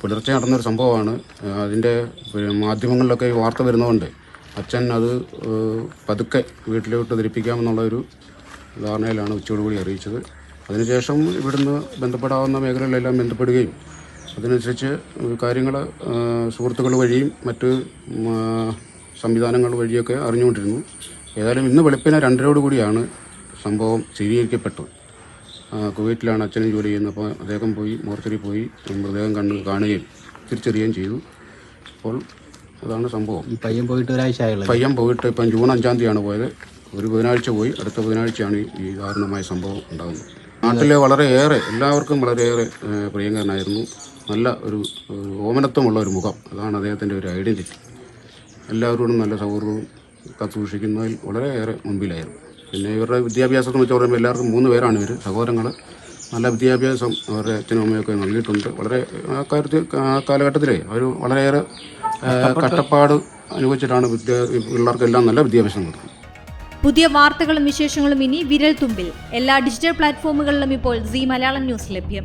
പുലർച്ചെ നടന്നൊരു സംഭവമാണ്. അതിന്റെ മാധ്യമങ്ങളിലൊക്കെ ഈ വാർത്ത വരുന്നതുകൊണ്ട് അച്ഛൻ അത് പതുക്കെ വീട്ടിലോട്ട് ധരിപ്പിക്കാമെന്നുള്ള ഒരു ധാരണയിലാണ് ഉച്ചയോടുകൂടി അറിയിച്ചത്. അതിനുശേഷം ഇവിടുന്ന് ബന്ധപ്പെടാവുന്ന മേഖലകളിലെല്ലാം ബന്ധപ്പെടുകയും അതിനനുസരിച്ച് കാര്യങ്ങൾ സുഹൃത്തുക്കൾ വഴിയും മറ്റ് സംവിധാനങ്ങൾ വഴിയൊക്കെ അറിഞ്ഞുകൊണ്ടിരുന്നു. ഏതായാലും ഇന്ന് വെളുപ്പിനെ രണ്ടരയോടുകൂടിയാണ് സംഭവം സ്ഥിരീകരിക്കപ്പെട്ടത്. കുവൈറ്റിലാണ് അച്ഛനും ജോലി ചെയ്യുന്നത്. അപ്പോൾ അദ്ദേഹം പോയി മോർച്ചറി പോയി മൃതദേഹം കണ്ണ് കാണുകയും തിരിച്ചറിയുകയും ചെയ്തു. അപ്പോൾ അതാണ് സംഭവം. ഈ പയ്യൻ പോയിട്ട് ഒരാഴ്ച പയ്യൻ പോയിട്ട് ഇപ്പം ജൂൺ അഞ്ചാം തീയതിയാണ് പോയത്. ഒരു ബുധനാഴ്ച പോയി അടുത്ത ബുധനാഴ്ചയാണ് ഈ- ദാരുണമായ സംഭവം ഉണ്ടാകുന്നത്. നാട്ടിലെ വളരെയേറെ എല്ലാവർക്കും വളരെയേറെ പ്രിയങ്കരനായിരുന്നു. നല്ല ഒരു ഓമനത്വമുള്ള ഒരു മുഖം. അതാണ് അദ്ദേഹത്തിന്റെ ഒരു ഐഡന്റിറ്റി. എല്ലാവരോടും നല്ല സൗഹൃദവും കാത്തുസൂക്ഷിക്കുന്നതിൽ വളരെയേറെ മുൻപിലായിരുന്നു പിന്നെ ഇവരുടെ വിദ്യാഭ്യാസത്തെ വെച്ച് പറയുമ്പോൾ എല്ലാവർക്കും മൂന്ന് പേരാണ് ഇവർ സഹോദരങ്ങൾ നല്ല വിദ്യാഭ്യാസം അവരുടെ അച്ഛനും അമ്മയൊക്കെ നൽകിയിട്ടുണ്ട്. വളരെ ആ കാര്യത്തിൽ ആ കാലഘട്ടത്തിലെ അവർ വളരെയേറെ കഷ്ടപ്പാട് അനുഭവിച്ചിട്ടാണ് വിദ്യ പിള്ളേർക്കെല്ലാം നല്ല വിദ്യാഭ്യാസം കൊടുക്കുന്നത് പുതിയ വാർത്തകളും വിശേഷങ്ങളും ഇനി വിരൽ തുമ്പിൽ എല്ലാ ഡിജിറ്റൽ പ്ലാറ്റ്ഫോമുകളിലും ഇപ്പോൾ സി മലയാളം ന്യൂസ് ലഭ്യം.